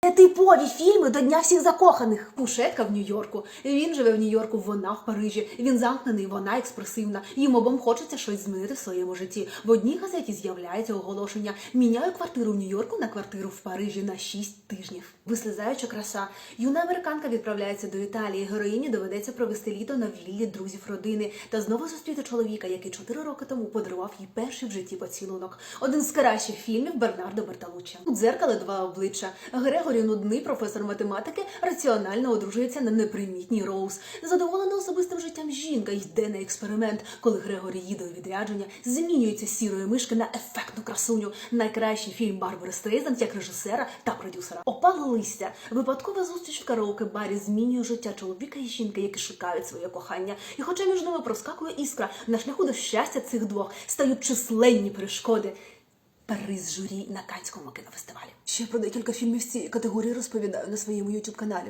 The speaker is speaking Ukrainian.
Типові фільми до Дня всіх закоханих. Пушетка в Нью-Йорку. Він живе в Нью-Йорку, вона в Парижі. Він замкнений, вона експресивна. Їм обом хочеться щось змінити в своєму житті. В одній газеті з'являється оголошення: міняю квартиру в Нью-Йорку на квартиру в Парижі на 6 тижнів. Вислизаюча краса. Юна американка відправляється до Італії. Героїні доведеться провести літо на віллі друзів родини та знову зустріти чоловіка, який 4 роки тому подарував їй перший в житті поцілунок. Один з кращих фільмів Бернардо Берталучча. У дзеркало два обличчя. Грегорі нудний професор математики раціонально одружується на непримітній Роуз. Задоволена особистим життям жінка йде на експеримент. Коли Грегорі їде у відрядження, змінюється сірої мишки на ефектну красуню. Найкращий фільм Барбари Стрейзанд як режисера та продюсера. Опали листя. Випадкова зустріч в караоке-барі змінює життя чоловіка і жінки, які шукають своє кохання. І хоча між ними проскакує іскра, на шляху до щастя цих двох стають численні перешкоди. Приз журі на Канському кінофестивалі. Ще про декілька фільмів цієї категорії розповідаю на своєму youtube каналі